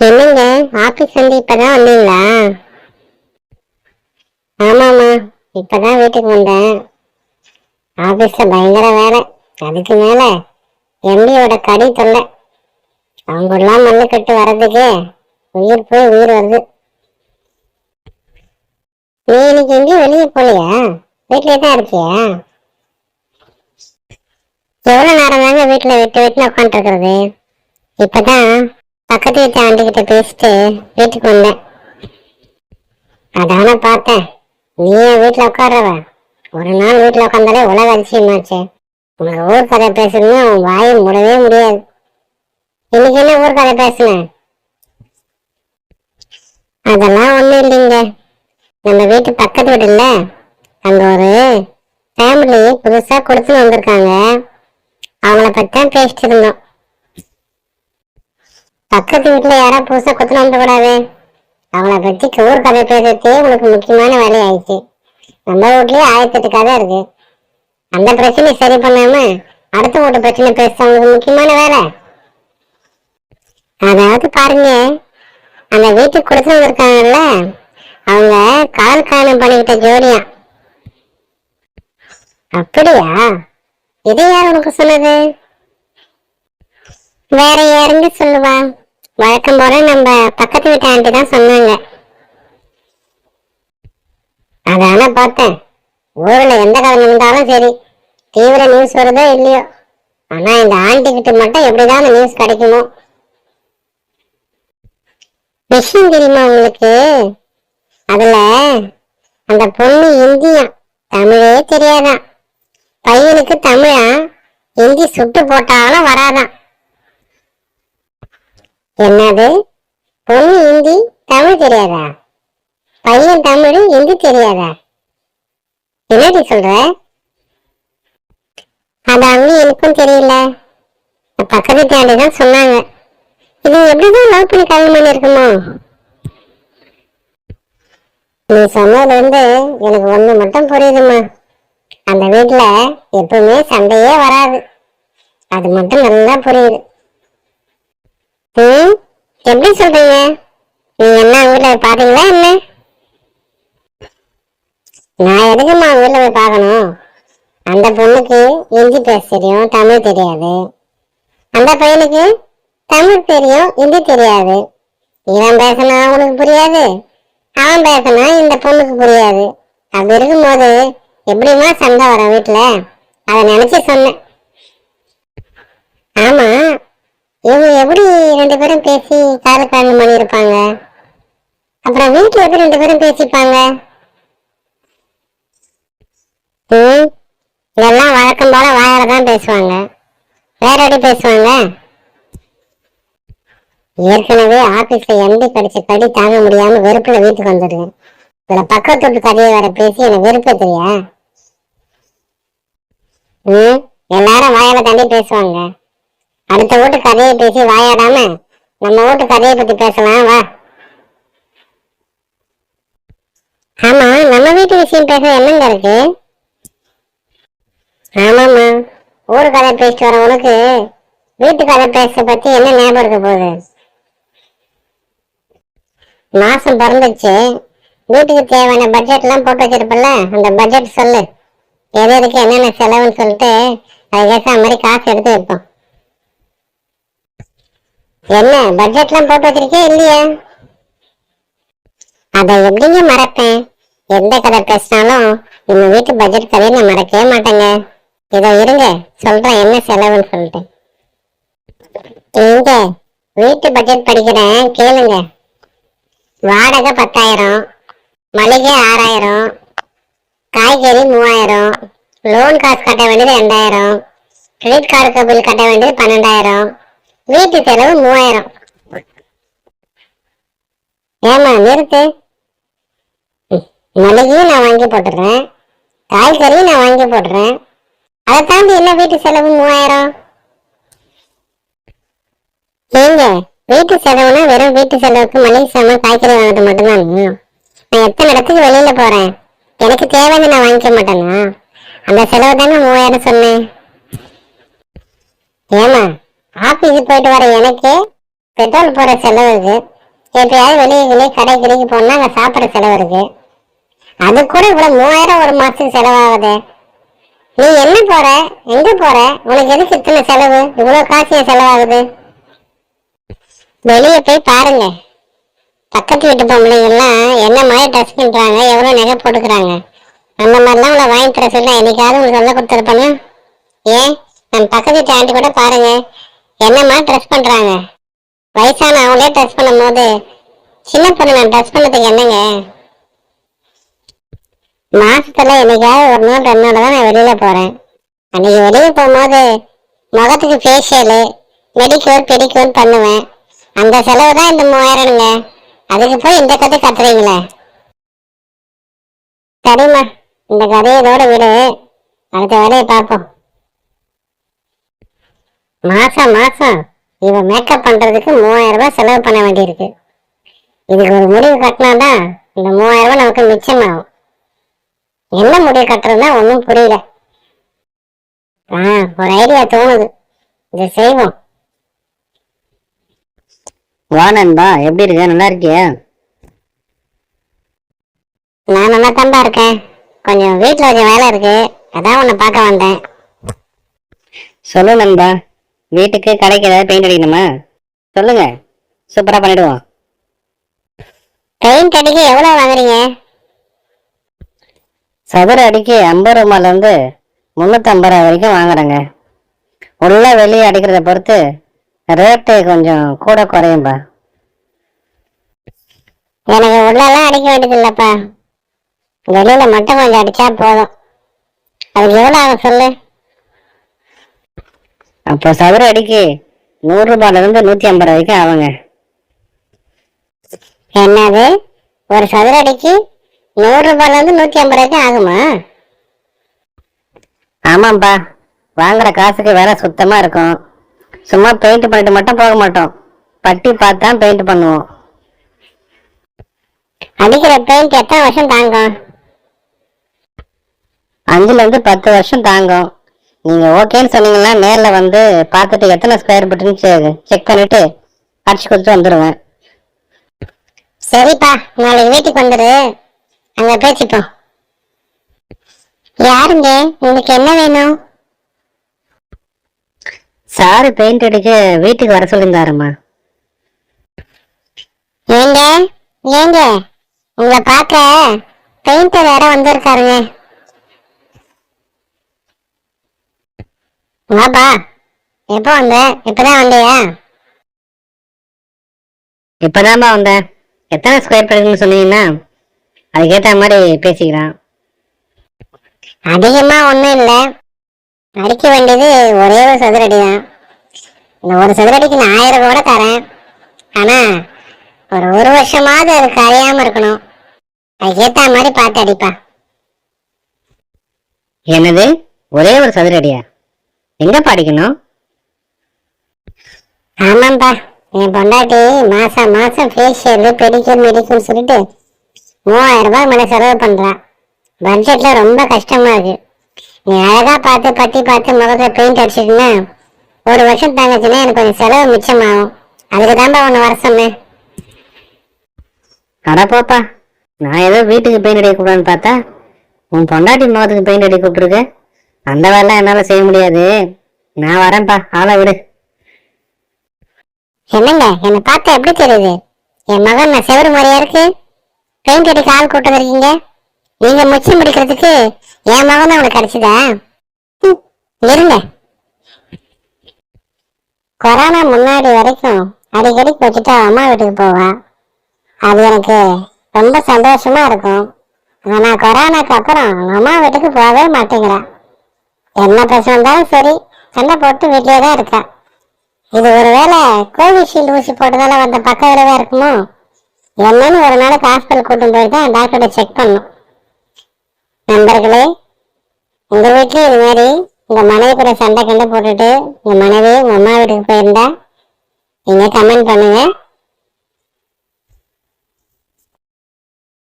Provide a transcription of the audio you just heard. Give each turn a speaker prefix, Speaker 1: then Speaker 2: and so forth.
Speaker 1: என்னங்க ஆபீஸ் வந்து இப்பதான் வந்தீங்களா? ஆமாம்மா இப்பதான் வீட்டுக்கு வந்தேன். ஆபீஸ்ல பயங்கர வேலை. அதுக்கு மேல எம்பியோட கடி தொல்லை. அவங்க எல்லாம் மண்ணு கட்டு வர்றதுக்கு உயிர் போய் உயிர் வருது. நீ இன்னைக்கு எங்கேயும் வெளியே போலையா வீட்லயே தான் இருக்கியா? எவ்வளவு நேரம் தாங்க வீட்டுல விட்டு விட்டு உட்காந்துருக்கிறது இப்பதான் பக்கத்து வீட்டு ஆண்டி கிட்ட பேசிட்டு வீட்டுக்கு வந்தேன். அதான பார்த்தேன். நீ வீட்டுல உட்கார்றவ. ஒரு நாள் வீட்டுல உட்காந்தாலே உலக அதிசயமாச்சு உனக்கு ஊர் கதை பேசணும்னு உன் வாயை முடவே முடியாது. இன்னைக்கு என்ன ஊர் கதை பேசுன அதெல்லாம் ஒண்ணும் இல்லைங்க. நம்ம வீட்டு பக்கத்து வீட்டுல அங்க ஒரு ஃபேமிலி புதுசா கொடுத்துன்னு வந்திருக்காங்க. அவங்கள பத்தி தான் பேசிட்டு இருந்தோம். பக்கத்து வீட்டுல யாரா புதுசா வந்து வந்துடக்கூடாது அவங்கள பத்தி ஊர் கதை பேசுறதே உனக்கு முக்கியமான வேலை ஆயிடுச்சு நம்ம வீட்லயே ஆயிரத்தெட்டு கதை இருக்கு. அந்த பிரச்சனையை சரி பண்ணாம அடுத்த வீட்டு பிரச்சனை பேசுறவங்களுக்கு முக்கியமான வேலை. அதாவது பாருங்க அந்த வீட்டுக்கு கொடுத்து வந்திருக்காங்கல்ல அவங்க கால் காணம் பண்ணிக்கிட்ட ஜோடியா. அப்படியா? இதை யார் உனக்கு சொன்னது? வேற யாருங்க சொல்லுவா? வழக்கம் போல நம்ம பக்கத்து வீட்டு ஆண்டி தான் சொன்னாங்க. அதான பார்த்தேன். ஊர்ல எந்த கதை நடந்தாலும் சரி தீவிர நியூஸ் வருதோ இல்லையோ ஆனா இந்த ஆண்டி கிட்ட மட்டும் எப்படிதான் அந்த நியூஸ் கிடைக்குமோ. விஷயம் தெரியுமா உங்களுக்கு? அதுல அந்த பொண்ணு இந்தியா தமிழே தெரியாதான் பையனுக்கு தமிழா? இந்தி சுட்டு போட்டாலும் வராதான் என்னது? பொண்ணு ஹிந்தி தமிழ் தெரியாதா? பையன் தமிழ் ஹிந்தி தெரியாதா? என்னடி சொல்ற? அது அங்க எனக்கும் தெரியல. பக்கத்து தாண்டி தான் சொன்னாங்க. இது எப்படிதான் லவ் பண்ணி கல்யாணம் பண்ணிருக்குமோ நீ சொன்னதுல இருந்து எனக்கு ஒண்ணு மட்டும் புரியுதுமா அந்த வீட்டுல எப்பவுமே சண்டையே வராது. அது மட்டும் நல்லா புரியுது. ம் எப்படி சொல்றீங்க? நீ என்ன ஊர்ல பாத்தீங்களா என்ன? நான் எதுக்குமா ஊர்ல போய் பார்க்கணும்? அந்த பொண்ணுக்கு ஹிந்தி பேச தெரியும் தமிழ் தெரியாது. அந்த பையனுக்கு தமிழ் தெரியும் ஹிந்தி தெரியாது. இவன் பேசினா அவனுக்கு புரியாது அவன் பேசினா இந்த பொண்ணுக்கு புரியாது. அப்படி இருக்கும்போது எப்படிமா சண்டை வரும் வீட்டில் அதை நினச்சி சொன்னேன். ஆமாம் இவங்க எப்படி ரெண்டு பேரும் பேசி காதல் கல்யாணம் பண்ணியிருப்பாங்க? அப்புறம் வீட்டுல எப்படி ரெண்டு பேரும் பேசிப்பாங்க? ம் இதெல்லாம் வழக்கம் போல வாயால தான் பேசுவாங்க. வேற எப்படி பேசுவாங்க? ஏற்கனவே ஆபீஸ்ல எம்பி கடிச்ச கடி தாங்க முடியாம வெறுப்புல வீட்டுக்கு வந்துடுறேன் இதுல பக்கத்து வீட்டு கதையை வேற பேசி எனக்கு வெறுப்பே தெரியா? ம் எல்லாரும் வாயால தாண்டி பேசுவாங்க. அடுத்த வீட்டு கதையை பேசி வாயாடாம நம்ம வீட்டு கதையை பத்தி பேசலாம் வா. ஆமா நம்ம வீட்டு விஷயம் பேச என்னங்க இருக்கு? ஆமாம்மா ஊர் கதை பேசிட்டு வர உனக்கு வீட்டு கதை பேச பத்தி என்ன ஞாபகம் இருக்க போகுது? மாசம் பிறந்துச்சு வீட்டுக்கு தேவையான பட்ஜெட் எல்லாம் போட்டு வச்சிருப்பல அந்த பட்ஜெட் சொல்லு. எது எதுக்கு என்னென்ன செலவுன்னு சொல்லிட்டு அதுக்கேற்ற மாதிரி காசு எடுத்து வைப்போம். என்ன பட்ஜெட்லாம் போட்டு வச்சிருக்கே இல்லையா? அதை எப்படிங்க மறப்பேன்? எந்த கதை பேசினாலும் நம்ம வீட்டு பட்ஜெட் கதையை நான் மறக்கவே மாட்டேங்க. இதோ இருங்க சொல்றேன் என்ன செலவுன்னு சொல்லிட்டு. இங்க வீட்டு பட்ஜெட் படிக்கிறேன் கேளுங்க. வாடகை பத்தாயிரம் மளிகை ஆறாயிரம் காய்கறி மூவாயிரம் லோன் காசு கட்ட வேண்டியது ரெண்டாயிரம் கிரெடிட் கார்டுக்கு பில் கட்ட வேண்டியது பன்னெண்டாயிரம் வீட்டு செலவு மூவாயிரம். ஏமா நிறுத்து. மளிகையும் நான் வாங்கி போட்டுறேன் காய்கறியும் நான் வாங்கி போடுறேன் அதை தாண்டி என்ன வீட்டு செலவு மூவாயிரம்? ஏங்க வீட்டு செலவுனா வெறும் வீட்டு செலவுக்கு மளிகை சாமான் காய்கறி வாங்குறது மட்டும்தான்? நான் எத்தனை இடத்துக்கு வெளியில போறேன்? எனக்கு தேவைன்னு நான் வாங்கிக்க மாட்டேனா? அந்த செலவு தானே மூவாயிரம் சொன்னேன். ஏமா ஆஃபீஸுக்கு போயிட்டு வர எனக்கு பெட்ரோல் போற செலவு இருக்கு. எப்பயாவது வெளியே வெளியே கடை கடைக்கு போனால் அங்கே சாப்பிட்ற செலவு இருக்கு. அது கூட இவ்வளோ மூவாயிரம் ஒரு மாசத்துக்கு செலவாகுது. நீ என்ன போற? எங்க போற? உனக்கு எதுக்கு இத்தனை செலவு? இவ்வளவு காசு செலவாகுது? வெளியே போய் பாருங்க. பக்கத்து வீட்டு பொம்பளைங்கெல்லாம் என்ன மாதிரி ட்ரெஸ் பண்ணுறாங்க எவ்வளவு நகை போட்டுக்கிறாங்க. அந்த மாதிரிலாம் உங்களை வாங்கி தர சொல்லி என்னைக்காவது உங்களுக்கு சொல்ல கொடுத்துருப்பானே? ஏன்? நம்ம பக்கத்து வீட்டு ஆண்டி கூட பாருங்க. என்னம்மா ட்ரெஸ் பண்றாங்க? வயசான அவங்களே ட்ரெஸ் பண்ணும்போது சின்ன பொண்ணு நான் ட்ரெஸ் பண்ணதுக்கு என்னங்க? மாசத்துல என்னைக்காவது ஒரு நாள் ரெண்டு நாள் தான் நான் வெளியில போறேன். அன்னைக்கு வெளியே போகும்போது முகத்துக்கு ஃபேஷியலு மெடிக்யூர் பெடிக்யூர் பண்ணுவேன். அந்த செலவு தான் இந்த மூவாயிரம்ங்க. அதுக்கு போய் இந்த கதை கத்துறீங்களே? சரிம்மா. இந்த கதையை இதோட விடு. அடுத்த வேலையை பார்ப்போம். மாசம் மாசம். இவ மேக்கப் பண்றதுக்கு மூவாயிரம் ரூபாய் செலவு பண்ண வேண்டியிருக்கு. இதுக்கு ஒரு முடிவு கட்டினாதான் இந்த மூவாயிரம் ரூபாய் நமக்கு மிச்சமாகும். என்ன முடிவு கட்டுறதுன்னா ஒன்றும் புரியல. ஆ ஒரு ஐடியா தோணுது. இதை செய்வோம்.
Speaker 2: வா நண்பா எப்படி இருக்க? நல்லா இருக்கியா?
Speaker 1: நான் நல்லா தான்பா இருக்கேன். கொஞ்சம் வீட்டில் கொஞ்சம் வேலை இருக்கு. அதான் உன்னை பார்க்க வந்தேன்.
Speaker 2: சொல்லு நண்பா. வீட்டுக்கு கடைக்கு ஏதாவது பெயிண்ட் அடிக்கணுமா? சொல்லுங்க. சூப்பரா பண்ணிடுவோம்.
Speaker 1: பெயிண்ட் அடிக்க எவ்வளோ வாங்குறீங்க?
Speaker 2: சதுர அடிக்கு ஐம்பது ரூபாயில இருந்து முன்னூத்தி ஐம்பது ரூபா வரைக்கும் வாங்குறேங்க. உள்ள வெளியே அடிக்கிறத பொறுத்து ரேட்டு கொஞ்சம் கூட குறையும்பா.
Speaker 1: எனக்கு உள்ளெல்லாம் அடிக்க வேண்டியது இல்லைப்பா வெளியில மட்டும் கொஞ்சம் அடிச்சா போதும். அதுக்கு எவ்வளோ ஆகும் சொல்லு?
Speaker 2: அப்போ சதுர அடிக்கு நூறு ரூபாயில இருந்து நூத்தி ஐம்பது ரூபாய்க்கு வரைக்கும் ஆகுங்க.
Speaker 1: என்னது? ஒரு சதுர அடிக்கு நூறு ரூபாயில இருந்து நூத்தி ஐம்பது ரூபாய்க்கு ஆகுமா?
Speaker 2: ஆமாப்பா வாங்குற காசுக்கு வேற சுத்தமா இருக்கும். சும்மா பெயிண்ட் பண்ணிட்டு மட்டும் போக மாட்டோம். பட்டி பார்த்து தான் பெயிண்ட் பண்ணுவோம்.
Speaker 1: அடிக்கிற பெயிண்ட் எத்தனை வருஷம் தாங்கும்?
Speaker 2: அஞ்சுல இருந்து பத்து வருஷம் தாங்கும். நீங்க ஓகேன்னு சொன்னீங்கன்னா நேர்ல வந்து பார்த்துட்டு எத்தனை ஸ்கொயர் ஃபீட்னு செக் பண்ணிட்டு அடிச்சு கொடுத்துட்டு வந்துடுவேன்
Speaker 1: சரிப்பா நாளைக்கு வீட்டுக்கு வந்துடு அங்க பேசிப்போம். யாருங்க? உங்களுக்கு என்ன வேணும்?
Speaker 2: சாரு பெயிண்ட் அடிக்க வீட்டுக்கு வர சொல்லியிருந்தாருமா
Speaker 1: ஏங்க? ஏங்க? உங்களை பார்க்க பெயிண்டர் வேற வந்திருக்காருங்க. வாப்பா எப்போ வந்த? இப்பதான் வந்தியா?
Speaker 2: இப்பதான்ப்பா வந்தேன் எத்தனை ஸ்கொயர் ஃபீட்னு சொன்னீங்கன்னா அதுக்கேற்ற மாதிரி பேசிக்கலாம்.
Speaker 1: அதிகமா ஒண்ணும் இல்ல. அடிக்க வேண்டியது ஒரே ஒரு சதுரடி தான். இந்த ஒரு சதுரடிக்கு நான் ஆயிரம் கூட தரேன். ஆனா ஒரு ஒரு வருஷமாவது அது கரையாம இருக்கணும். அதுக்கேத்த மாதிரி பார்த்து அடிப்பா.
Speaker 2: என்னது? ஒரே ஒரு சதுரடியா? எங்க படிக்கணும்?
Speaker 1: ஆமாப்பா என் பொண்டாட்டி மாசம் மாசம் ஃபேஷியல் பெடிக்யூர் மெடிக்யூர் சொல்லிட்டு மூவாயிரம் ரூபாய் மேல செலவு பண்றா. பட்ஜெட்ல ரொம்ப கஷ்டமா இருக்கு. நீ அழகா பார்த்து பட்டி பார்த்து முகத்துல பெயிண்ட் அடிச்சிட்டுனா ஒரு வருஷம் தாங்கச்சுன்னா எனக்கு கொஞ்சம் செலவு மிச்சமாகும். அதுக்கு தான்ப்பா உன்னை வர சொன்னேன்.
Speaker 2: அட போப்பா நான் ஏதோ வீட்டுக்கு பெயிண்ட் அடிக்க கூடாதுன்னு பார்த்தா உன் பொண்டாட்டி முகத்துக்கு பெயிண்ட் அடிக்க கூப்பிட்டுருக்க. அந்த வேலை என்னால செய்ய முடியாது. நான் வரேன்ப்பா. ஆளை விடு.
Speaker 1: என்னங்க? என்னை பார்த்தா எப்படி தெரியுது? என் மகன் நான் செவரு மாதிரியா இருக்கு? பெயிண்ட் அடிக்க ஆள் கூட்டு இருக்கீங்க நீங்க முச்சம் பிடிக்கிறதுக்கு என் மகன் தான் உனக்கு கிடைச்சதா ம், இருங்க. கொரோனா முன்னாடி வரைக்கும் அடிக்கடி வச்சுட்டு அம்மா வீட்டுக்கு போவேன் அது எனக்கு ரொம்ப சந்தோஷமா இருக்கும். ஆனா கொரோனாக்கு அப்புறம் அம்மா வீட்டுக்கு போகவே மாட்டேங்கிறேன் என்ன பிரச்சனை இருந்தாலும் சரி சண்டை போட்டு வீட்டிலே தான் இருக்கா. இது ஒருவேளை கோவிஷீல்டு ஊசி போட்டதால வந்த பக்க விளைவாக இருக்குமோ? என்னன்னு ஒரு நாளைக்கு ஹாஸ்பிட்டல் கூட்டும் போய் தான் டாக்டர்கிட்ட செக் பண்ணும் நண்பர்களே உங்கள் வீட்லேயும் இது மாதிரி உங்கள் மனைவி கூட சண்டை கண்டு போட்டுட்டு உங்கள் மனைவி உங்கள் அம்மா வீட்டுக்கு போயிருந்தா நீங்கள் கமெண்ட் பண்ணுங்கள்